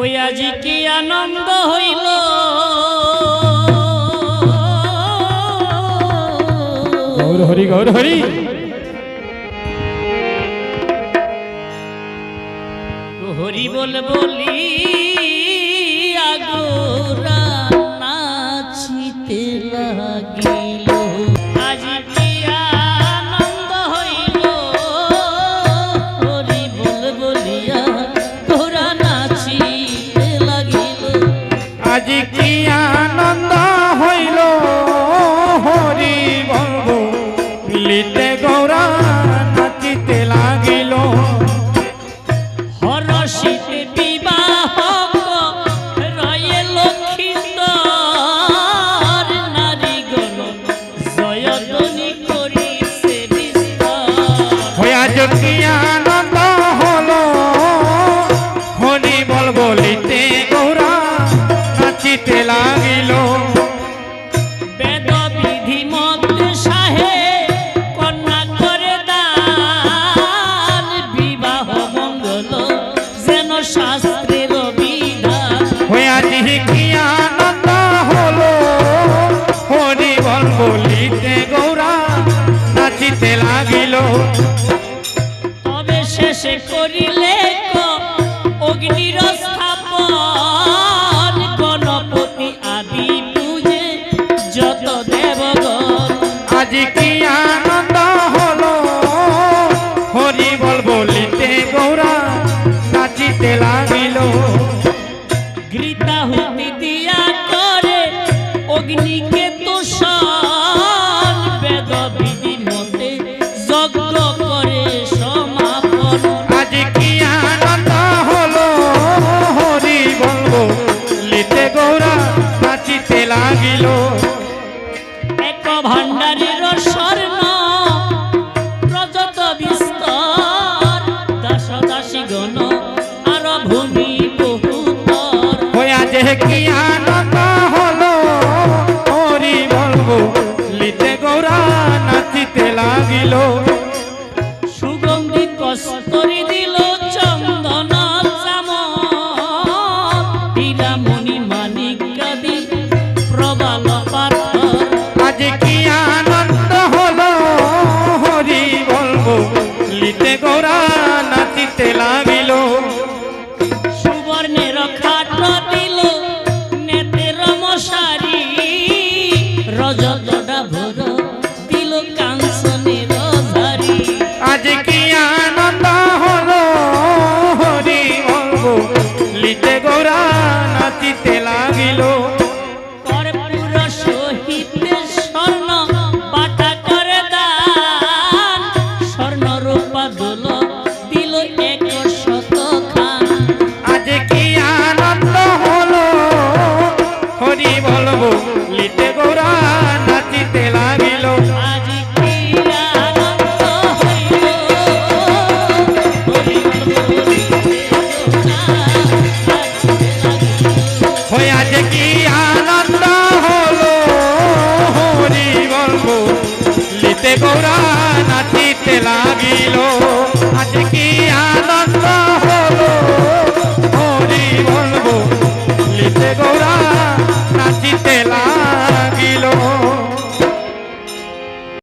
ওই আজি কি আনন্দ হইল? গৌর হরি গৌর হরি। হরি বল বলি আগোরা। লিতে গৌরা নাচিতে লাগিল। হরষিতে বিবাহ শাস্ত্রের বিধান হইয়া কি আনন্দ হলো হরি বলব গৌরা নাচিতে লাগিল। তবে শেষে করিলে ক অগ্নির স্থাপন গণপতি আদি পূজে যত দেবগণ। আজ কি আনন্দ আজ কি আনন্দ হলো? হরি বল বলিতে গৌরা নাচিতে লাগিল। এক ভাণ্ডারের স্বর্ণ প্রযত বিস্তর দাস দাসী গণ আর ভূমি বহুতর। হইয়া যে কি আনন্দ হলো? হরি বল বলিতে গৌরা নাচিতে লাগিল। সুগন্ধি কস্তরি